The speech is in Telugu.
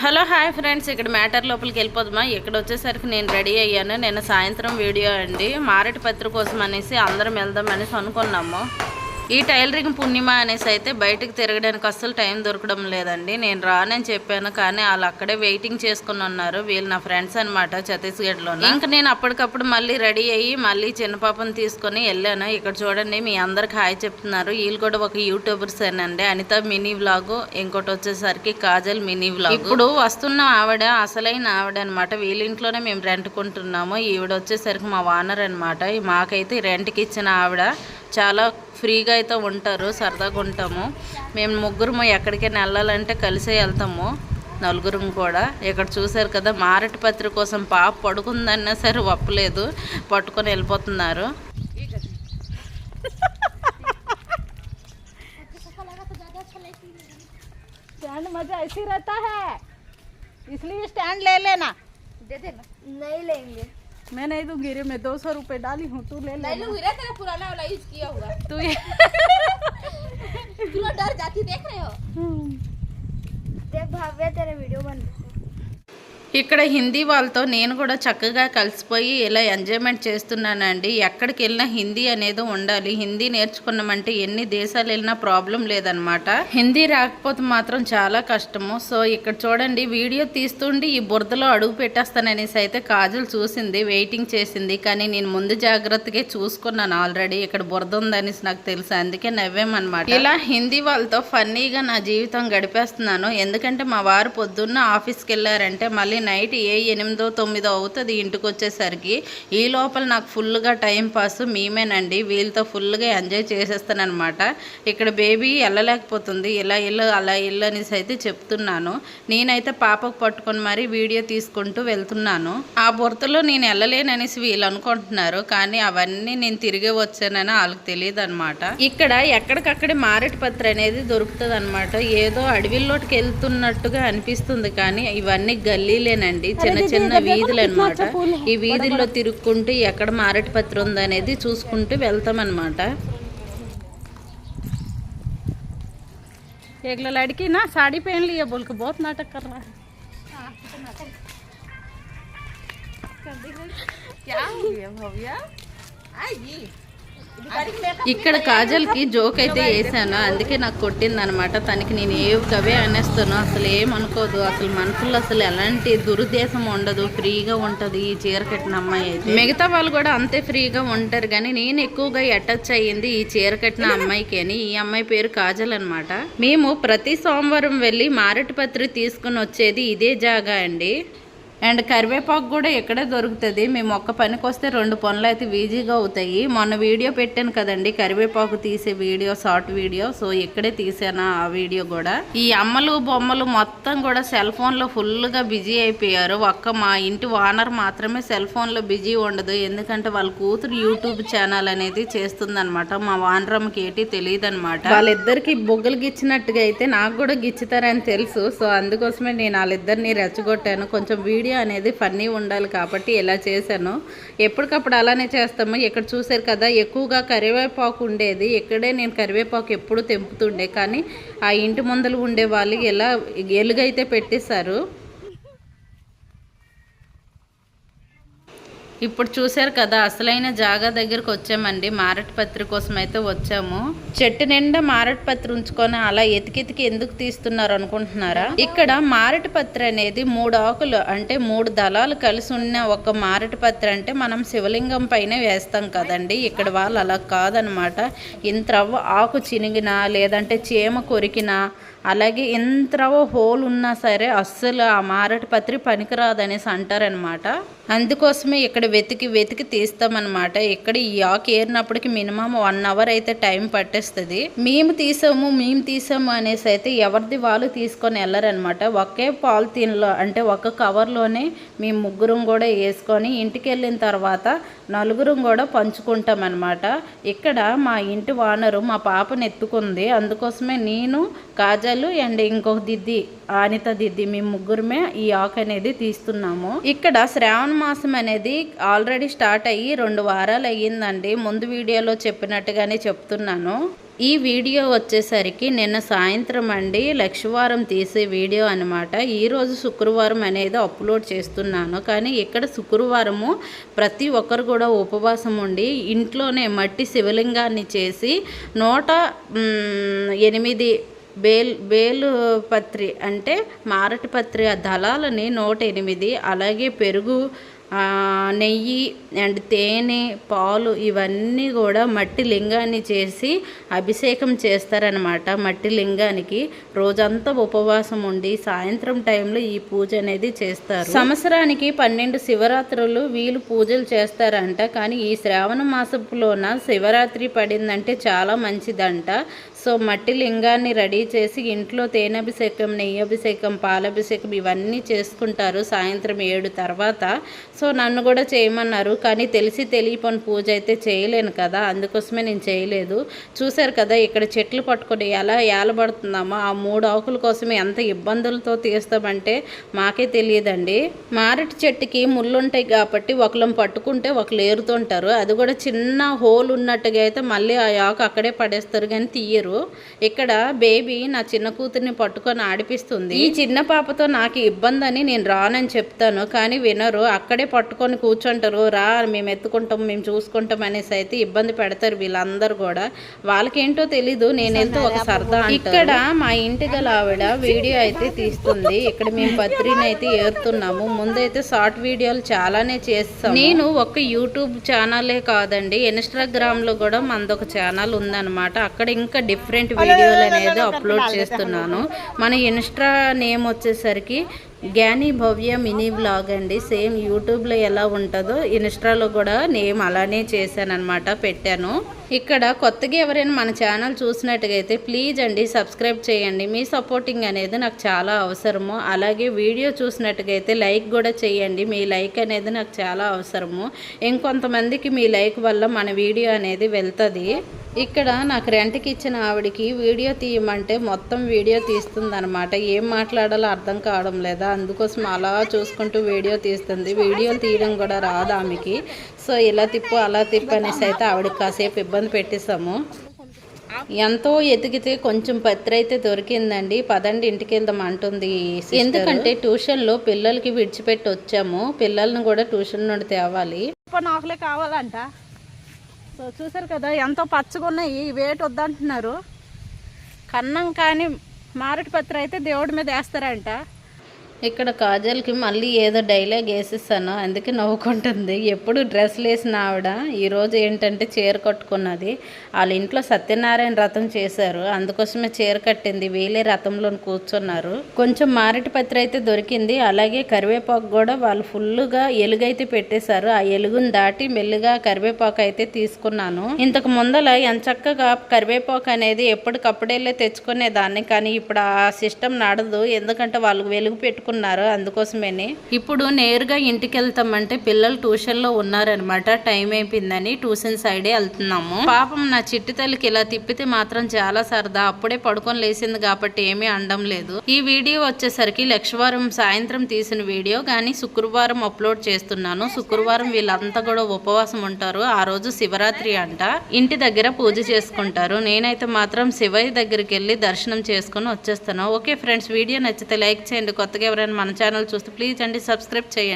Hello hi friends. ఇక్కడ మ్యాటర్ లోపలికి వెళ్ళిపోదామా? ఇక్కడ వచ్చేసరికి నేను రెడీ అయ్యాను. నేను సాయంత్రం వీడియో అండి. మారటి పత్ర కోసం అనేసి అందరం వెళ్దాం అనేసి అనుకున్నాము. ఈ టైలరింగ్ పుణ్యమ అనేసి అయితే బయటకు తిరగడానికి అస్సలు టైం దొరకడం లేదండి. నేను రానని చెప్పాను కానీ వాళ్ళు అక్కడే వెయిటింగ్ చేసుకుని ఉన్నారు. వీళ్ళు నా ఫ్రెండ్స్ అనమాట ఛత్తీస్గఢ్లో ఇంకా నేను అప్పటికప్పుడు మళ్ళీ రెడీ అయ్యి మళ్ళీ చిన్న పాపను తీసుకొని వెళ్ళాను. ఇక్కడ చూడండి మీ అందరికి హాయ్ చెప్తున్నారు. వీళ్ళు కూడా ఒక యూట్యూబర్స్ అండి. అనిత మినీ వ్లాగ్ ఇంకోటి వచ్చేసరికి కాజల్ మినీ వ్లాగ్. ఇప్పుడు వస్తున్న ఆవిడ అసలైన ఆవిడ అనమాట వీళ్ళ ఇంట్లోనే మేము రెంట్కుంటున్నాము. ఈవిడ వచ్చేసరికి మా వానర్ అనమాట మాకైతే రెంట్కి ఇచ్చిన ఆవిడ చాలా ఫ్రీగా అయితే ఉంటారు సరదాగా ఉంటాము మేము ముగ్గురము ఎక్కడికైనా వెళ్ళాలంటే కలిసే వెళ్తాము నలుగురం కూడా ఇక్కడ చూసారు కదా మారటి పత్రి కోసం పాప పడుకుందన్నా సరే ఒప్పలేదు పట్టుకొని వెళ్ళిపోతున్నారు स्टैंड मजा ऐसे ही रहता है इसलिए स्टैंड ले लेना दे देना नहीं लेंगे मैं नहीं दूँगी रे मैं दो सौ रुपये डाली हूँ तू ले ले नहीं लूँगी रे तेरा पुराना वाला यूज़ किया हुआ। तू ये तू डर जाती देख रहे हो? देख भाव्या तेरा वीडियो बन रहा। है ఇక్కడ హిందీ వాళ్ళతో నేను కూడా చక్కగా కలిసిపోయి ఇలా ఎంజాయ్మెంట్ చేస్తున్నానండి. ఎక్కడికి వెళ్ళినా హిందీ అనేది ఉండాలి. హిందీ నేర్చుకున్నామంటే ఎన్ని దేశాలు వెళ్ళినా ప్రాబ్లం లేదనమాట హిందీ రాకపోతే మాత్రం చాలా కష్టము. సో ఇక్కడ చూడండి వీడియో తీస్తుండి ఈ బురదలో అడుగు పెట్టేస్తాననేసి అయితే కాజల్ చూసింది వెయిటింగ్ చేసింది. కానీ నేను ముందు జాగ్రత్తగా చూసుకున్నాను ఆల్రెడీ. ఇక్కడ బురద ఉందనేసి నాకు తెలుసు. అందుకే నవ్వేమనమాట ఇలా హిందీ వాళ్ళతో ఫన్నీగా నా జీవితం గడిపేస్తున్నాను. ఎందుకంటే మా వారు పొద్దున్న ఆఫీస్కి వెళ్ళారంటే మళ్ళీ నైట్ ఏ ఎనిమిదో తొమ్మిదో అవుతుంది ఇంటికి వచ్చేసరికి ఈ లోపల నాకు ఫుల్గా టైం పాస్ మేమేనండి వీళ్ళతో ఫుల్గా ఎంజాయ్ చేసేస్తానమాట ఇక్కడ బేబీ వెళ్ళలేకపోతుంది ఇలా ఇల్లు అలా ఇల్లు అనేసి అయితే చెప్తున్నాను. నేనైతే పాపకు పట్టుకొని మరీ వీడియో తీసుకుంటూ వెళ్తున్నాను. ఆ బుర్తలో నేను వెళ్ళలేననేసి వీళ్ళు అనుకుంటున్నారు కానీ అవన్నీ నేను తిరిగి వచ్చానని వాళ్ళకి తెలియదు అనమాట ఇక్కడ ఎక్కడికక్కడే మారేటిపత్రి అనేది దొరుకుతుంది అనమాట ఏదో అడవిలోకి వెళ్తున్నట్టుగా అనిపిస్తుంది కానీ ఇవన్నీ గల్లీలేనండి చిన్న చిన్న వీధులు అనమాట ఈ వీధుల్లో తిరుక్కుంటూ ఎక్కడ మారేటి పత్రి ఉందనేది చూసుకుంటూ వెళ్తామన్నమాట एक लड़की ना साड़ी पहन ली है बोल के बहुत नाटक कर रहा है क्या हो गया भव्या आएगी ఇక్కడ కాజల్కి జోక్ అయితే వేసాను. అందుకే నాకు కొట్టింది అనమాట తనకి నేను ఏ కవే అనేస్తాను అసలు ఏమనుకోదు అసలు మనసులో అసలు ఎలాంటి దురుద్దేశం ఉండదు. ఫ్రీగా ఉంటుంది ఈ చీర కట్టిన అమ్మాయి అయితే. మిగతా వాళ్ళు కూడా అంతే ఫ్రీగా ఉంటారు. కానీ నేను ఎక్కువగా అటాచ్ అయ్యింది ఈ చీర కట్టిన అమ్మాయికి అని. ఈ అమ్మాయి పేరు కాజల్ అనమాట. మేము ప్రతి సోమవారం వెళ్ళి మారటిపత్రి తీసుకుని వచ్చేది ఇదే జాగా అండి. అండ్ కరివేపాకు కూడా ఇక్కడే దొరుకుతుంది. మేము ఒక్క పనికి వస్తే రెండు పనులు అయితే ఈజీగా అవుతాయి. మొన్న వీడియో పెట్టాను కదండి కరివేపాకు తీసే వీడియో షార్ట్ వీడియో. సో ఇక్కడే తీసాను ఆ వీడియో కూడా. ఈ అమ్మలు బొమ్మలు మొత్తం కూడా సెల్ ఫోన్లో ఫుల్గా బిజీ అయిపోయారు. ఒక్క మా ఇంటి ఓనర్ మాత్రమే సెల్ ఫోన్లో బిజీ ఉండదు. ఎందుకంటే వాళ్ళ కూతురు యూట్యూబ్ ఛానల్ అనేది చేస్తుందనమాట మా వానరమ్మకి ఏంటి తెలియదు అనమాట వాళ్ళిద్దరికి బొగ్గులు గిచ్చినట్టుగా అయితే నాకు కూడా గిచ్చుతారని తెలుసు. సో అందుకోసమే నేను వాళ్ళిద్దరిని రెచ్చగొట్టాను. కొంచెం వీడియో అనేది ఫన్నీ ఉండాలి కాబట్టి ఇలా చేశాను. ఎప్పటికప్పుడు అలానే చేస్తాము. ఇక్కడ చూసారు కదా ఎక్కువగా కరివేపాకు ఉండేది. ఇక్కడే నేను కరివేపాకు ఎప్పుడు తెంపుతుండే. కానీ ఆ ఇంటి ముందలు ఉండే వాళ్ళు ఎలా ఎలుగైతే పెట్టేశారు ఇప్పుడు చూశారు కదా అసలైన జాగా దగ్గరకు వచ్చామండి. మారటి పత్రి కోసం అయితే వచ్చాము. చెట్టు నిండా మారటిపత్రి ఉంచుకొని అలా ఎతికెతికి ఎందుకు తీస్తున్నారు అనుకుంటున్నారా? ఇక్కడ మారటి పత్రి అనేది మూడు ఆకులు అంటే మూడు దళాలు కలిసి ఉన్న ఒక మారటిపత్రి అంటే మనం శివలింగం పైన వేస్తాం కదండి. ఇక్కడ వాళ్ళు అలా కాదనమాట. ఇంత ఆకు చినిగినా లేదంటే చీమ కొరికినా అలాగే ఎంత హోల్ ఉన్నా సరే అస్సలు ఆ మారటి పత్రి పనికిరాదనేసి అంటారనమాట అందుకోసమే ఇక్కడ వెతికి వెతికి తీస్తామన్నమాట. ఇక్కడ ఈ ఆకు ఏరినప్పటికి మినిమం వన్ అవర్ అయితే టైం పట్టేస్తుంది. మేము తీసాము మేము తీసాము అనేసి అయితే ఎవరిది వాళ్ళు తీసుకొని వెళ్ళరనమాట ఒకే పాలిథీన్లో అంటే ఒక కవర్లోనే మేము ముగ్గురం కూడా వేసుకొని ఇంటికి వెళ్ళిన తర్వాత నలుగురం కూడా పంచుకుంటాం అనమాట ఇక్కడ మా ఇంటి వానరు మా పాపను ఎత్తుకుంది. అందుకోసమే నేను కాజా కాజాలు అండ్ ఇంకొక దిద్ది అనిత దిద్ది మేము ముగ్గురమే ఈ ఆకు అనేది తీస్తున్నాము. ఇక్కడ శ్రావణ మాసం అనేది ఆల్రెడీ స్టార్ట్ అయ్యి రెండు వారాలు అయ్యిందండి. ముందు వీడియోలో చెప్పినట్టుగానే చెప్తున్నాను. ఈ వీడియో వచ్చేసరికి నిన్న సాయంత్రం అండి లక్షవారం తీసే వీడియో అనమాట ఈరోజు శుక్రవారం అనేది అప్లోడ్ చేస్తున్నాను. కానీ ఇక్కడ శుక్రవారము ప్రతి ఒక్కరు కూడా ఉపవాసం ఉండి ఇంట్లోనే మట్టి శివలింగాన్ని చేసి నూట ఎనిమిది బేల్ బేలు పత్రి అంటే మారటి పత్రి ఆ దళాలని నూట ఎనిమిది అలాగే పెరుగు నెయ్యి అండ్ తేనె పాలు ఇవన్నీ కూడా మట్టి లింగాన్ని చేసి అభిషేకం చేస్తారనమాట మట్టి లింగానికి. రోజంతా ఉపవాసం ఉండి సాయంత్రం టైంలో ఈ పూజ అనేది చేస్తారు. సంవత్సరానికి పన్నెండు శివరాత్రులు వీళ్ళు పూజలు చేస్తారంట. కానీ ఈ శ్రావణ మాసపులోన శివరాత్రి పడిందంటే చాలా మంచిదంట. సో మట్టి లింగాన్ని రెడీ చేసి ఇంట్లో తేనె అభిషేకం పాలభిషేకం అభిషేకం ఇవన్నీ చేసుకుంటారు సాయంత్రం ఏడు తర్వాత. సో నన్ను కూడా చేయమన్నారు. కానీ తెలిసి తెలియపని పూజ అయితే చేయలేను కదా. అందుకోసమే నేను చేయలేదు. చూశారు కదా ఇక్కడ చెట్లు పట్టుకొని ఎలా ఏలబడుతున్నామో ఆ మూడు ఆకుల కోసం ఎంత ఇబ్బందులతో తీస్తామంటే మాకే తెలియదండి. మారటి చెట్టుకి ముళ్ళు ఉంటాయి కాబట్టి ఒకళ్ళం పట్టుకుంటే ఒకళ్ళు ఏరుతుంటారు. అది కూడా చిన్న హోల్ ఉన్నట్టుగా అయితే మళ్ళీ ఆ ఆకు అక్కడే పడేస్తారు కానీ తీయరు. ఇక్కడ బేబీ నా చిన్న కూతుర్ని పట్టుకొని ఆడిపిస్తుంది. ఈ చిన్న పాపతో నాకు ఇబ్బంది అని నేను రానని చెప్తాను కానీ వినరు. అక్కడే పట్టుకొని కూర్చుంటారు. రా మేము ఎత్తుకుంటాం మేము చూసుకుంటాం అనేసి అయితే ఇబ్బంది పెడతారు వీళ్ళందరూ కూడా. వాళ్ళకేంటో తెలీదు. నేను వెళ్తే ఒక సరదా ఇక్కడ మా ఇంటి గల ఆవిడ వీడియో అయితే తీస్తుంది. ఇక్కడ మేము పత్రిని అయితే ఏరుతున్నాము. ముందైతే షార్ట్ వీడియోలు చాలానే చేస్తాం నేను ఒక యూట్యూబ్ ఛానలే కాదండి. ఇన్స్టాగ్రామ్లో కూడా మనదొక ఛానల్ ఉందన్నమాట. అక్కడ ఇంకా డిఫరెంట్ వీడియోలు అనేది అప్లోడ్ చేస్తున్నాను మన ఇన్స్టా నేమ్ వచ్చేసరికి జ్ఞాని భవ్య మినీ బ్లాగ్ అండి సేమ్ యూట్యూబ్లో ఎలా ఉంటుందో ఇన్స్టాలో కూడా నేమ్ అలానే చేశానన్నమాట పెట్టాను ఇక్కడ కొత్తగా ఎవరైనా మన ఛానల్ చూసినట్టుగా అయితే ప్లీజ్ అండి సబ్స్క్రైబ్ చేయండి మీ సపోర్టింగ్ అనేది నాకు చాలా అవసరము అలాగే వీడియో చూసినట్టుగా అయితే లైక్ కూడా చేయండి మీ లైక్ అనేది నాకు చాలా అవసరము ఇంకొంతమందికి మీ లైక్ వల్ల మన వీడియో అనేది వెళ్తుంది ఇక్కడ నాకు రెంట్కి ఇచ్చిన ఆవిడకి వీడియో తీయమంటే మొత్తం వీడియో తీస్తుందన్నమాట. ఏం మాట్లాడాలో అర్థం కావడం లేదా అందుకోసం అలా చూసుకుంటూ వీడియో తీస్తుంది. వీడియోలు తీయడం కూడా రాదు ఆమెకి. సో ఇలా తిప్పు అలా తిప్పు అనేసి అయితే ఆవిడకి కాసేపు ఇబ్బంది పెట్టేసాము ఎంతో ఎతికితే కొంచెం పత్రి అయితే దొరికిందండి. పదండి ఇంటికి వెళ్దాం అంటుంది. ఎందుకంటే ట్యూషన్లో పిల్లలకి విడిచిపెట్టి వచ్చాము. పిల్లల్ని కూడా ట్యూషన్ నుండి తేవాలి. పని ఆకులే కావాలంట. సో చూసారు కదా ఎంతో పచ్చగా ఉన్నాయి వేటి వద్దంటున్నారు. కన్నం కానీ మారటి పత్ర అయితే దేవుడి మీద వేస్తారంట. ఇక్కడ కాజల్కి మళ్ళీ ఏదో డైలాగ్ వేసిస్తాను అందుకే నవ్వుకుంటుంది. ఎప్పుడు డ్రెస్లు వేసిన ఆవిడ ఈరోజు ఏంటంటే చీర కట్టుకున్నది. వాళ్ళ ఇంట్లో సత్యనారాయణ రథం చేశారు. అందుకోసమే చీర కట్టింది. వీలే రథంలో కూర్చున్నారు. కొంచెం మారటి పత్రి అయితే దొరికింది. అలాగే కరివేపాకు కూడా వాళ్ళు ఫుల్గా ఎలుగైతే పెట్టేశారు. ఆ ఎలుగును దాటి మెల్లిగా కరివేపాకు అయితే తీసుకున్నాను. ఇంతకు ముందల ఎంచక్కగా కరివేపాకు అనేది ఎప్పటికప్పుడేళ్ళే తెచ్చుకునే దాన్ని. కానీ ఇప్పుడు ఆ సిస్టమ్ నడదు. ఎందుకంటే వాళ్ళు వెలుగు పెట్టుకున్నారు అందుకోసమేనే. ఇప్పుడు నేరుగా ఇంటికి వెళ్తామంటే పిల్లలు ట్యూషన్లో ఉన్నారనమాట. టైం అయిపోయిందని ట్యూషన్ సైడే వెళ్తున్నాము. పాపం నా చిట్టి తల్లికి ఇలా తిప్పితే మాత్రం చాలా సరదా. అప్పుడే పడుకొని లేచింది కాబట్టి ఏమీ అండం లేదు. ఈ వీడియో వచ్చేసరికి లక్షవారం సాయంత్రం తీసిన వీడియో. కానీ శుక్రవారం అప్లోడ్ చేస్తున్నాను. శుక్రవారం వీళ్ళంతా కూడా ఉపవాసం ఉంటారు. ఆ రోజు శివరాత్రి అంట. ఇంటి దగ్గర పూజ చేసుకుంటారు. నేనైతే మాత్రం శివయ్య దగ్గరికి వెళ్ళి దర్శనం చేసుకుని వచ్చేస్తాను. ఓకే ఫ్రెండ్స్ వీడియో నచ్చితే లైక్ చేయండి. కొత్తగా ఎవరైనా మన ఛానల్ చూస్తే ప్లీజ్ అండి సబ్స్క్రైబ్ చేయండి.